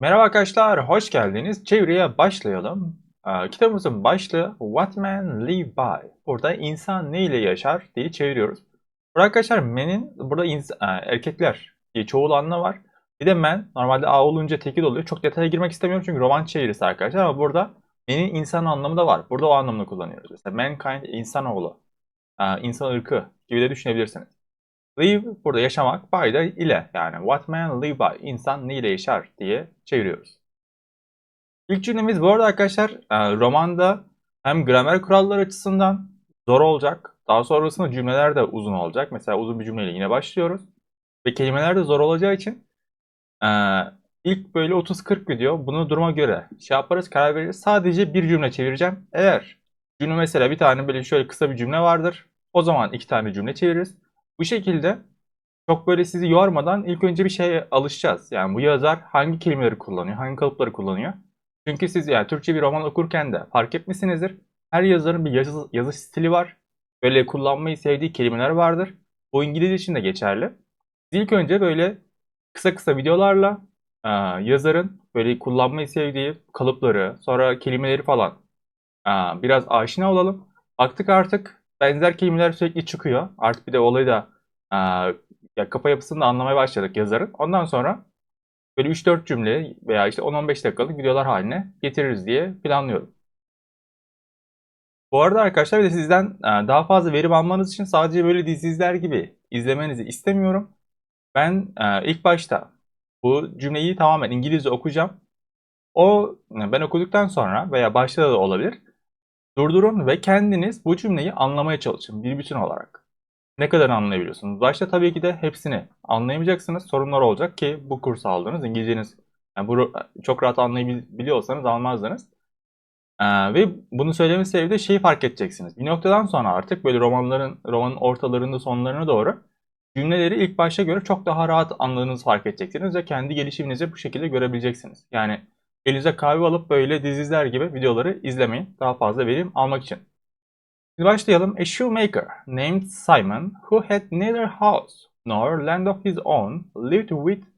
Merhaba arkadaşlar, hoş geldiniz. Çevireye başlayalım. Ee, kitabımızın başlığı What Man Live By. Burada insan ne ile yaşar diye çeviriyoruz. Burada arkadaşlar man'in burada e, erkekler diye çoğul anlamı var. Bir de man normalde A olunca tekil oluyor. Çok detaya girmek istemiyorum çünkü roman çevirisi arkadaşlar ama burada man'in insan anlamı da var. Burada o anlamını kullanıyoruz. Mesela mankind insanoğlu, e, insan ırkı gibi de düşünebilirsiniz. Live burada yaşamak, by da ile yani what man live by insan ne yaşar diye çeviriyoruz. İlk cümlemiz bu arada arkadaşlar e, romanda hem gramer kuralları açısından zor olacak. Daha sonrasında cümleler de uzun olacak. Mesela uzun bir cümleyle yine başlıyoruz. Ve kelimeler de zor olacağı için e, ilk böyle 30-40 video bunu duruma göre şey yaparız karar veririz. Sadece bir cümle çevireceğim. Eğer cümle mesela bir tane böyle şöyle kısa bir cümle vardır. O zaman iki tane cümle çeviririz. Bu şekilde çok böyle sizi yormadan ilk önce bir şeye alışacağız. Yani bu yazar hangi kelimeleri kullanıyor, hangi kalıpları kullanıyor. Çünkü siz yani Türkçe bir roman okurken de fark etmişsinizdir. Her yazarın bir yazı, yazış stili var. Böyle kullanmayı sevdiği kelimeler vardır. Bu İngilizce için de geçerli. Biz ilk önce böyle kısa kısa videolarla e, yazarın böyle kullanmayı sevdiği kalıpları, sonra kelimeleri falan e, biraz aşina olalım. Baktık artık benzer kelimeler sürekli çıkıyor. Artık bir de olayı da e, ya kafa yapısını da anlamaya başladık yazarın. Ondan sonra böyle 3-4 cümle veya işte 10-15 dakikalık videolar haline getiririz diye planlıyorum. Bu arada arkadaşlar bir de sizden e, daha fazla verim almanız için sadece böyle diziler gibi izlemenizi istemiyorum. Ben e, ilk başta bu cümleyi tamamen İngilizce okuyacağım. O ben okuduktan sonra veya başta da olabilir. Durdurun ve kendiniz bu cümleyi anlamaya çalışın bir bütün olarak. Ne kadar anlayabiliyorsunuz? Başta tabii ki de hepsini anlayamayacaksınız. Sorunlar olacak ki bu kursu aldınız. İngilizceniz yani bu çok rahat anlayabiliyorsanız almazdınız. Ee, ve bunu söylememin sebebi de şeyi fark edeceksiniz. Bir noktadan sonra artık böyle romanların romanın ortalarında sonlarına doğru cümleleri ilk başta göre çok daha rahat anladığınızı fark edeceksiniz ve kendi gelişiminizi bu şekilde görebileceksiniz. Yani elinize kahve alıp böyle dizizler gibi videoları izlemeyin. Daha fazla verim almak için. Şimdi başlayalım. A shoemaker named Simon, who had neither house nor land of his own, lived with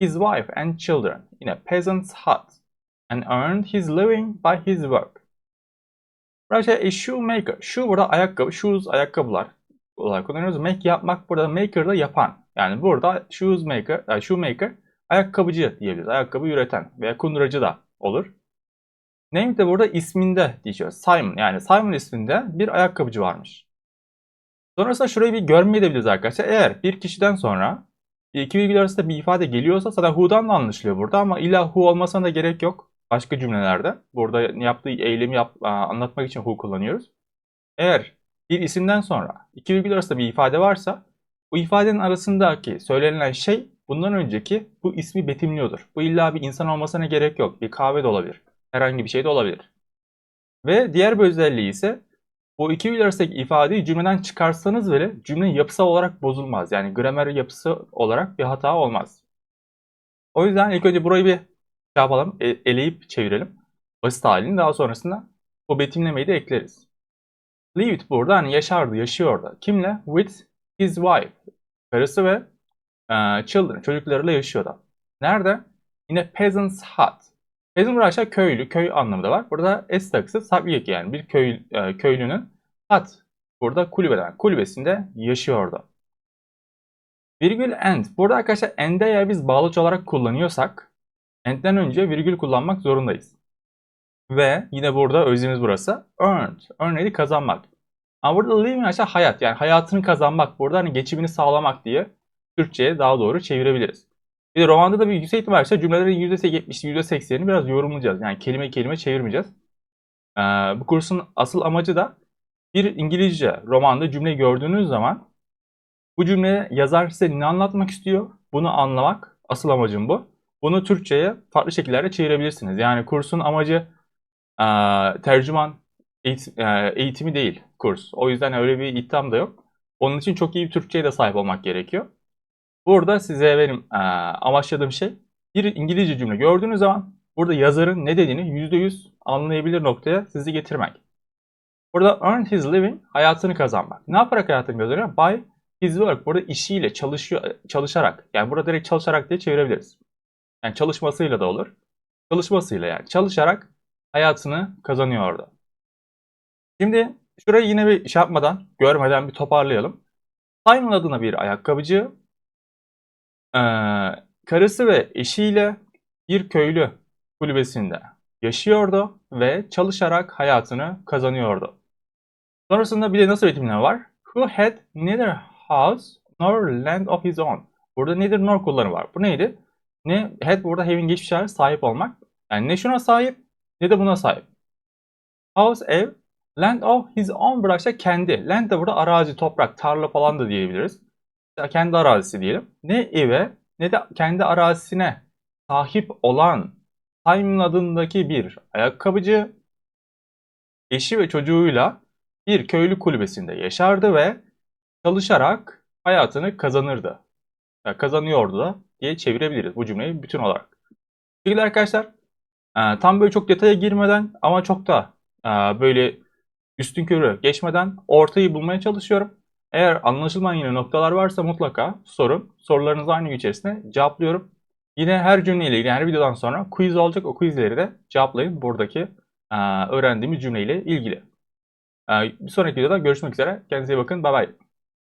his wife and children in a peasant's hut and earned his living by his work. Burada a shoemaker. Shoe burada ayakkabı. Shoes ayakkabılar olarak kullanıyoruz. Make yapmak burada maker da yapan. Yani burada shoes maker, yani shoemaker ayakkabıcı diyebiliriz. Ayakkabı üreten veya kunduracı da olur. Name de burada isminde diyeceğiz. Simon yani Simon isminde bir ayakkabıcı varmış. Sonrasında şurayı bir görmeyebiliriz arkadaşlar. Eğer bir kişiden sonra iki virgül arasında bir ifade geliyorsa zaten who'dan da anlaşılıyor burada ama illa who olmasına da gerek yok. Başka cümlelerde. Burada yaptığı eylemi yap, anlatmak için who kullanıyoruz. Eğer bir isimden sonra iki virgül arasında bir ifade varsa bu ifadenin arasındaki söylenilen şey bundan önceki bu ismi betimliyordur. Bu illa bir insan olmasına gerek yok. Bir kahve de olabilir. Herhangi bir şey de olabilir. Ve diğer bir özelliği ise bu iki arasındaki ifadeyi cümleden çıkarsanız bile cümle yapısal olarak bozulmaz. Yani gramer yapısı olarak bir hata olmaz. O yüzden ilk önce burayı bir şey yapalım, e, eleyip çevirelim. Basit halini daha sonrasında bu betimlemeyi de ekleriz. Lived burada hani yaşardı, yaşıyordu. Kimle? With his wife. Karısı ve e, children, çocuklarıyla yaşıyordu. Nerede? Yine peasant's hut. Peasant burada köylü, köy anlamı da var. Burada S takısı subject yani bir köy, e, köylünün hut. Burada kulübeden, kulübesinde yaşıyordu. Virgül and. Burada arkadaşlar and'e eğer biz bağlaç olarak kullanıyorsak and'den önce virgül kullanmak zorundayız. Ve yine burada özümüz burası. Earned. Earn? Kazanmak. Ama burada living aşağı hayat. Yani hayatını kazanmak. Burada hani geçimini sağlamak diye Türkçe'ye daha doğru çevirebiliriz. Bir de romanda da bir yüksek ihtimal varsa cümlelerin %70'i %80'ini biraz yorumlayacağız. Yani kelime kelime çevirmeyeceğiz. Ee, bu kursun asıl amacı da bir İngilizce romanda cümle gördüğünüz zaman bu cümle yazar size ne anlatmak istiyor? Bunu anlamak. Asıl amacım bu. Bunu Türkçe'ye farklı şekillerde çevirebilirsiniz. Yani kursun amacı e, tercüman e, eğitimi değil kurs. O yüzden öyle bir iddiam da yok. Onun için çok iyi bir Türkçe'ye de sahip olmak gerekiyor. Burada size benim e, amaçladığım şey bir İngilizce cümle gördüğünüz zaman burada yazarın ne dediğini %100 anlayabilir noktaya sizi getirmek. Burada earn his living hayatını kazanmak. Ne yaparak hayatını kazanıyor? By his work. Burada işiyle çalışıyor, çalışarak. Yani burada direkt çalışarak diye çevirebiliriz. Yani çalışmasıyla da olur. çalışmasıyla yani çalışarak hayatını kazanıyordu. Şimdi şurayı yine bir şey yapmadan, görmeden bir toparlayalım. Simon adına bir ayakkabıcı, eee, karısı ve eşiyle bir köylü kulübesinde yaşıyordu ve çalışarak hayatını kazanıyordu. Sonrasında bir de nasıl betimleme var? Who had neither house nor land of his own. Burada neither nor kullanımı var. Bu neydi? Ne had burada having geçmiş hali sahip olmak. Yani ne şuna sahip ne de buna sahip. House ev, land of his own bıraksa kendi. Land de burada arazi, toprak, tarla falan da diyebiliriz. Kendi arazisi diyelim. Ne eve ne de kendi arazisine sahip olan Simon adındaki bir ayakkabıcı eşi ve çocuğuyla bir köylü kulübesinde yaşardı ve çalışarak hayatını kazanırdı. Ya kazanıyordu da diye çevirebiliriz bu cümleyi bütün olarak. Sevgili arkadaşlar e, tam böyle çok detaya girmeden ama çok da e, böyle üstün körü geçmeden ortayı bulmaya çalışıyorum. Eğer anlaşılmayan yine noktalar varsa mutlaka sorun. Sorularınızı aynı gün içerisinde cevaplıyorum. Yine her cümleyle ilgili her videodan sonra quiz olacak. O quizleri de cevaplayın buradaki e, öğrendiğimiz cümleyle ilgili. Bir sonraki videoda görüşmek üzere. Kendinize iyi bakın. Bye bye.